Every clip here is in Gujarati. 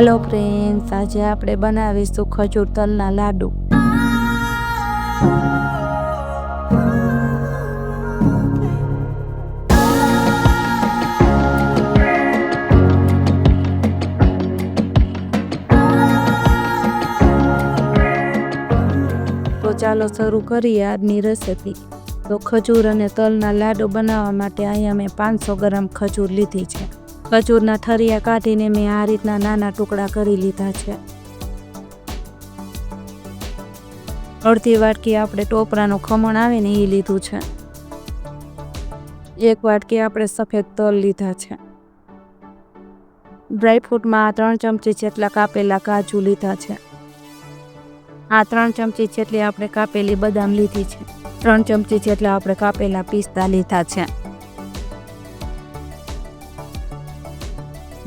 હાલો ફ્રેન્ડ્સ આજે આપણે બનાવીશું ખજૂર તલના લાડુ. તો ચાલો શરૂ કરીએ આજની રેસીપી તો ખજૂર અને તલના લાડુ બનાવવા માટે અહીંયા મેં પાંચસો ગ્રામ ખજૂર લીધી છે. ખજૂરના ઠરિયા કાઢીને મેં આ રીતના નાના ટુકડા કરી લીધા છે. અડધી વાટકી આપણે ટોપરાનું ખમણ આવે ને એ લીધું છે. એક વાટકી આપણે સફેદ તલ લીધા છે. ડ્રાયફ્રૂટમાં આ ત્રણ ચમચી જેટલા કાપેલા કાજુ લીધા છે. આ ત્રણ ચમચી જેટલી આપણે કાપેલી બદામ લીધી છે. ત્રણ ચમચી જેટલા આપણે કાપેલા પિસ્તા લીધા છે.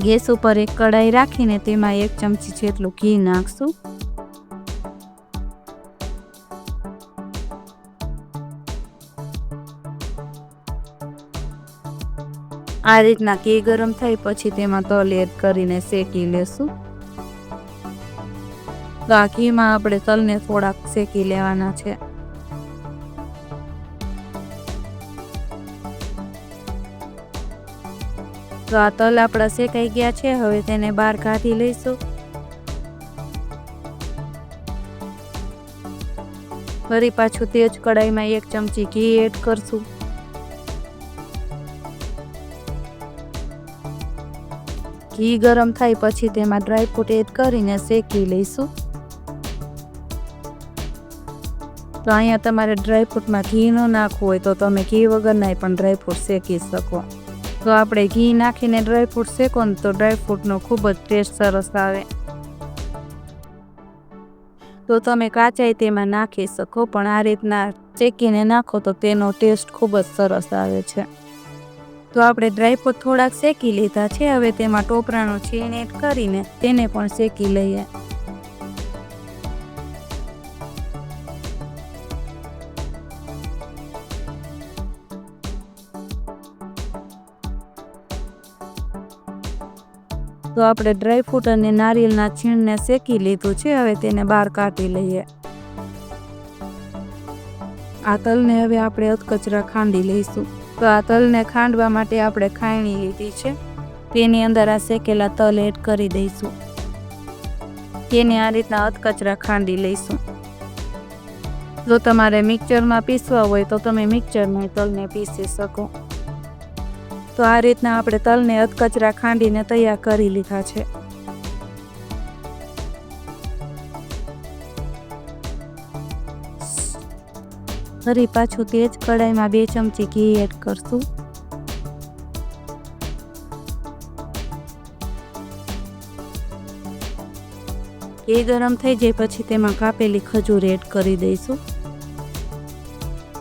ગેસ ઉપર એક કડાઈ રાખીને તેમાં એક ચમચી જેટલું ઘી નાખશું. આ રીતના ઘી ગરમ થાય પછી તેમાં તલ એડ કરીને શેકી લેશું. તો આ ઘીમાં આપણે તલને થોડાક શેકી લેવાના છે. તો આ તલ આપણા શેકાઈ ગયા છે, હવે તેને બહાર કાઢી લઈશું. ફરી પાછું તે જ કડાઈમાં એક ચમચી ઘી એડ કરશું. ઘી ગરમ થાય પછી તેમાં ડ્રાયફ્રૂટ એડ કરીને શેકી લઈશું. તો અહીંયા તમારે ડ્રાયફ્રૂટમાં ઘી ન નાખવું હોય તો તમે ઘી વગરના પણ ડ્રાયફ્રૂટ શેકી શકો. તો આપણે ઘી નાખીને ડ્રાયફ્રૂટ શેકો ને તો ડ્રાયફ્રૂટનો ખૂબ જ ટેસ્ટ સરસ આવે. તો તમે કાચાઈ તેમાં નાખી શકો, પણ આ રીતના શેકીને નાખો તો તેનો ટેસ્ટ ખૂબ જ સરસ આવે છે. તો આપણે ડ્રાયફ્રૂટ થોડાક શેકી લીધા છે, હવે તેમાં ટોપરાનો છીણ એડ કરીને તેને પણ શેકી લઈએ. તો આપણે ડ્રાયફ્રૂટ અને નારિયેળના છીણને શેકી લીધું છે. હવે તેને બહાર કાઢી લઈએ. આ તલને હવે આપણે અધકચરા ખાંડી લઈશું. તો આ તલને ખાંડવા માટે આપણે ખાયણી લીધી છે. તેની અંદર આ શેકેલા તલ એડ કરી દઈશું. તેને આ રીતના અધકચરા ખાંડી લઈશું. જો તમારે મિક્સરમાં પીસવા હોય તો તમે મિક્સરમાં તલને પીસી શકો. તો આ રીતના આપણે તલને અધકચરા ખાંડીને તૈયાર કરી લીધા છે. ફરી પાછું તે જ કડાઈમાં બે ચમચી ઘી એડ કરશું. ઘી ગરમ થઈ જાય પછી તેમાં કાપેલી ખજૂર એડ કરી દઈશું.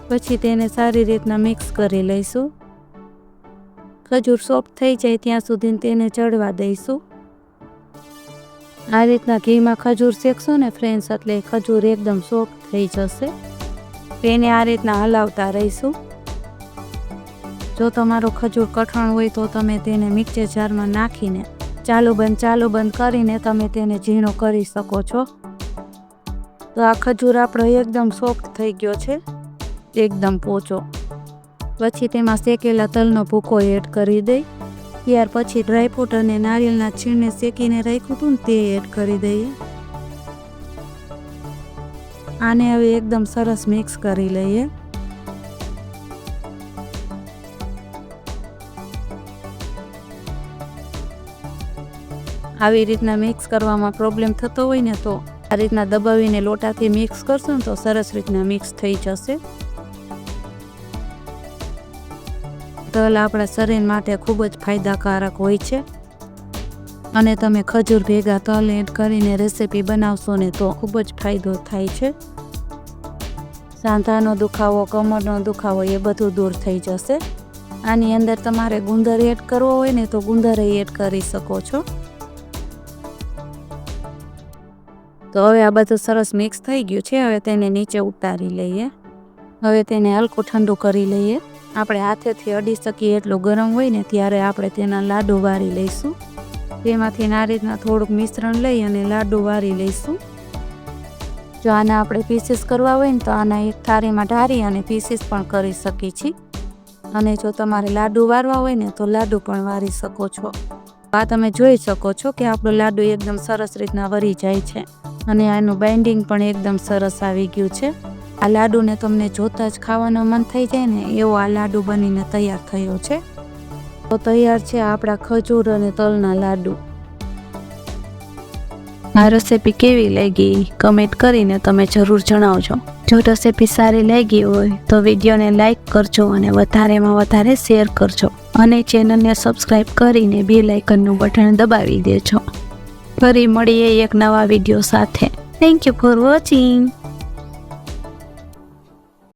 પછી તેને સારી રીતના મિક્સ કરી લઈશું. ખજૂર સોફ્ટ થઈ જાય ત્યાં સુધી તેને ચડવા દઈશું. આ રીતના ઘીમાં ખજૂર શેકશો ને ફ્રેન્ડ્સ એટલે ખજૂર એકદમ સોફ્ટ થઈ જશે. તેને આ રીતના હલાવતા રહીશું. જો તમારો ખજૂર કઠણ હોય તો તમે તેને મિક્સર જારમાં નાખીને ચાલુ બંધ ચાલુ બંધ કરીને તમે તેને ઝીણો કરી શકો છો. તો આ ખજૂર આપણો એકદમ સોફ્ટ થઈ ગયો છે. એકદમ પોચો. પછી તેમાં શેકેલા તલનો ભૂકો એડ કરી દઈ, ત્યાર પછી ડ્રાયફ્રૂટ અને નારિયેળના છીણને શેકીને રાખ્યું હતું તે એડ કરી દઈએ. આને હવે એકદમ સરસ મિક્સ કરી લઈએ. આવી રીતના મિક્સ કરવામાં પ્રોબ્લેમ થતો હોય ને તો આ રીતના દબાવીને લોટાથી મિક્સ કરશું ને તો સરસ રીતના મિક્સ થઈ જશે. તલ આપણા શરીર માટે ખૂબ જ ફાયદાકારક હોય છે. અને તમે ખજૂર ભેગા તલ એડ કરીને રેસીપી બનાવશો ને તો ખૂબ જ ફાયદો થાય છે. સાંધાનો દુખાવો, કમરનો દુખાવો એ બધું દૂર થઈ જશે. આની અંદર તમારે ગુંદર એડ કરવો હોય ને તો ગુંદર એડ કરી શકો છો. તો હવે આ બધું સરસ મિક્સ થઈ ગયું છે. હવે તેને નીચે ઉતારી લઈએ. હવે તેને હલકું ઠંડુ કરી લઈએ. આપણે હાથેથી અડી શકીએ એટલું ગરમ હોય ને ત્યારે આપણે તેના લાડુ વાળી લઈશું. તેમાંથી આ રીતના થોડુંક મિશ્રણ લઈ અને લાડુ વારી લઈશું. જો આના આપણે પીસીસ કરવા હોય ને તો આના એક થાળીમાં ઢારી અને પીસીસ પણ કરી શકીએ છીએ. અને જો તમારે લાડુ વારવા હોય ને તો લાડુ પણ વારી શકો છો. આ તમે જોઈ શકો છો કે આપણો લાડુ એકદમ સરસ રીતના વરી જાય છે. અને આનું બાઇન્ડિંગ પણ એકદમ સરસ આવી ગયું છે. આ લાડુને તમને જોતા જ ખાવાનું મન થઈ જાય ને, એવો આ લાડુ બનીને તૈયાર થયો છે. તો તૈયાર છે આપણા ખજૂર અને તલના લાડુ. આ રેસીપી કેવી લાગી? કમેન્ટ કરીને તમે જરૂર જણાવજો. જો રેસીપી સારી લાગી હોય, તો વિડીયોને લાઇક કરજો અને વધારેમાં વધારે શેર કરજો. અને ચેનલને સબસ્ક્રાઈબ કરીને બે લાઇકનનું બટન દબાવી દેજો. ફરી મળીએ એક નવા વીડિયો સાથે. Thank you for watching